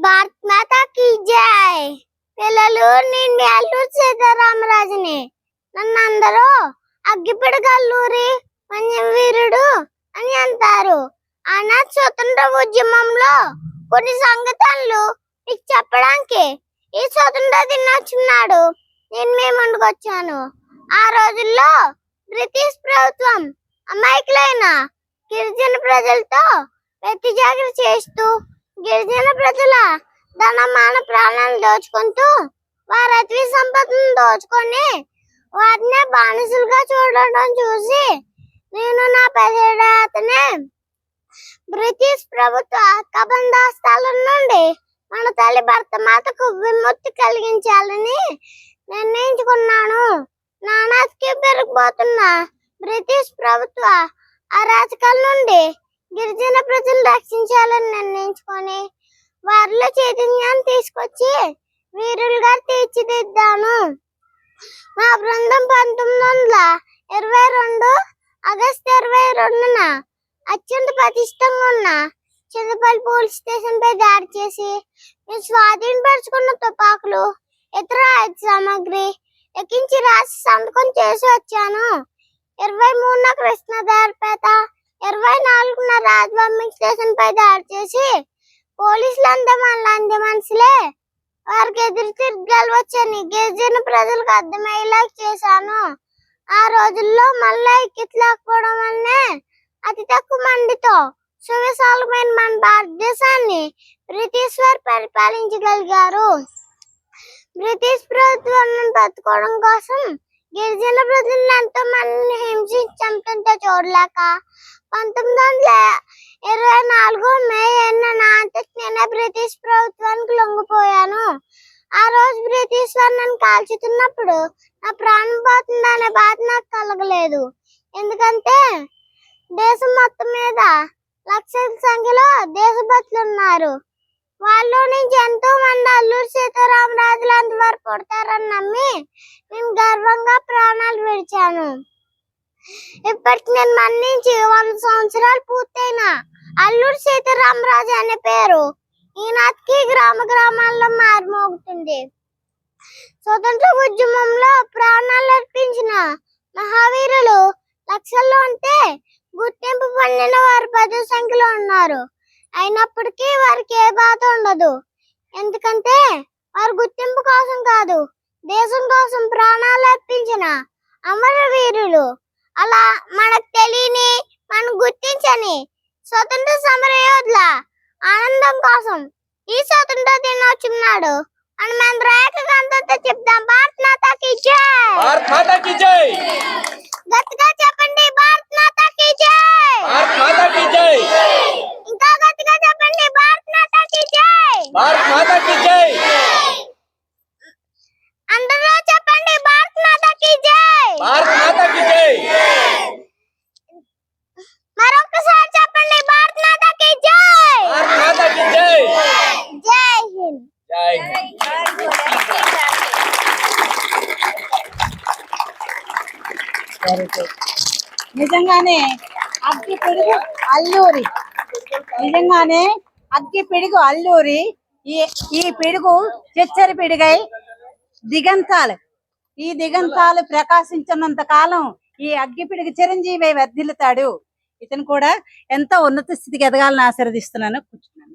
భారత్ మాతాకి జై పిల్లలు నేను మీ అల్లూరు సీతారామరాజుని నన్ను అందరూ అగ్గిపిడగల్లూరి మంజం వీరుడు అని అంటారు ఆనాడు స్వతంత్ర ఉద్యమంలో కొన్ని సంఘటనలు మీకు చెప్పడానికి ఈ స్వతంత్ర దినోత్సవం నాడు నేను మీ ముందుకు వచ్చాను ఆ రోజుల్లో బ్రిటిష్ ప్రభుత్వం అమాయకులైన గిరిజన ప్రజలతో వ్యక్తి చేస్తూ గిరిజన ప్రజల ధనమాన ప్రాణాలను దోచుకుంటూ వారి అతి సంపదను దోచుకొని వాటిని బానిసలుగా చూడటం చూసి నేను నా పదిహేడతనే బ్రిటిష్ ప్రభుత్వ కబందాస్తాల నుండి మన తల్లి భర్త మాతకు విముక్తి కలిగించాలని నిర్ణయించుకున్నాను. నానాటికి పెరిగిపోతున్న బ్రిటిష్ ప్రభుత్వ అరాచకాల నుండి గిరిజన ప్రజలు రక్షించాలని నిర్ణయించుకొని వారిలో చైతన్యాన్ని తీసుకొచ్చి వీరులుగా తీర్చిదిద్దాను మా బృందం పంతొమ్మిది వందల ఇరవై రెండు ఆగస్టు ఇరవై రెండున అత్యంత ప్రతిష్టంగా ఉన్న చిన్నపల్లి పోలీస్ స్టేషన్ పై దాడి చేసి మేము స్వాధీనపరుచుకున్న తుపాకులు ఇతర ఆయుధ సామాగ్రి ఎక్కించి రాసి సంతకం చేసి వచ్చాను. ఇరవై మూడున కృష్ణధారపేట ఇరవై నాలుగున రాజభవన్ స్టేషన్ పై దాడి చేసి పోలీసులు అందే మనుషులే. వారికి ఎదురు తిరగాలి వచ్చని గిరిజన ప్రజలకు అర్థమయ్యేలా చేశాను. ఆ రోజుల్లో మళ్ళా ఎక్కిట్లేకపోవడం వల్లనే అతి తక్కువ మందితో సువిశాలమైన మన భారతదేశాన్ని బ్రిటిష్ వారు పరిపాలించగలిగారు. బ్రిటిష్ ప్రభుత్వాన్ని బతుకోవడం కోసం గిరిజన ప్రజలను ఎంతో మందిని హింసించి చంపుతుంటే చూడలేక పంతొమ్మిది వందల ఇరవై నాలుగు మే ఎన్న నాటికి నేనే బ్రిటిష్ ప్రభుత్వానికి లొంగిపోయాను. ఆ రోజు బ్రిటిష్ వారు నన్ను కాల్చుతున్నప్పుడు నా ప్రాణం పోతుందనే బాధ నాకు కలగలేదు. ఎందుకంటే దేశం మొత్తం మీద లక్షల సంఖ్యలో దేశభక్తులు ఉన్నారు. వాళ్ళు నుంచి ఎంతో మంది అల్లూరు సీతారామరాజులు వారు పుడతారని నమ్మి నేను గర్వంగా ప్రాణాలు విడిచాను. ఇప్పటికి నేను మన్నించి వంద సంవత్సరాలు పూర్తయిన అల్లూరు సీతారామరాజు అనే పేరు ఈనాటికి గ్రామ గ్రామాల్లో మారుమోగుతుంది. స్వతంత్ర ఉద్యమంలో ప్రాణాలు అర్పించిన మహావీరులు లక్షల్లో ఉంటే గుర్తింపు పొందిన వారు పది సంఖ్యలో ఉన్నారు. అయినప్పటికీ వారికి ఏ బాధ ఉండదు. ఎందుకంటే వారు గుర్తింపు కోసం కాదు దేశం కోసం ప్రాణాలు అర్పించిన అమరవీరులు. అలా మనకు తెలియని మనం గుర్తించని స్వతంత్ర సమర యోధుల ఆనందం కోసం ఈ స్వతంత్ర దినోత్సవం నాడు మనం అందరూ ఏకగంధంతో చెప్దాం. భారత్ మాతాకి జై! భారత్ మాతాకి జై! భారత్ మాతాకి జై! అందరూ చెప్పండి భారత్ మాతాకి జై! భారత్ మాతాకి జై! మరొకసారి చెప్పండి భారత్ మాతాకి జై! భారత్ మాతాకి జై! జై హింద్! జై హింద్! నిజంగానే అగ్గి పిడుగు అల్లూరి. నిజంగానే అగ్గి పిడుగు అల్లూరి. ఈ ఈ పిడుగు చెచ్చరి పిడుగై దిగంతాలు. ఈ దిగంతాలు ప్రకాశించినంత కాలం ఈ అగ్గి పిడుగు చిరంజీవి వర్ధిల్లుతాడు. ఇతను కూడా ఎంతో ఉన్నత స్థితికి ఎదగాలని ఆశీర్వదిస్తున్నాను. కూర్చున్నాను.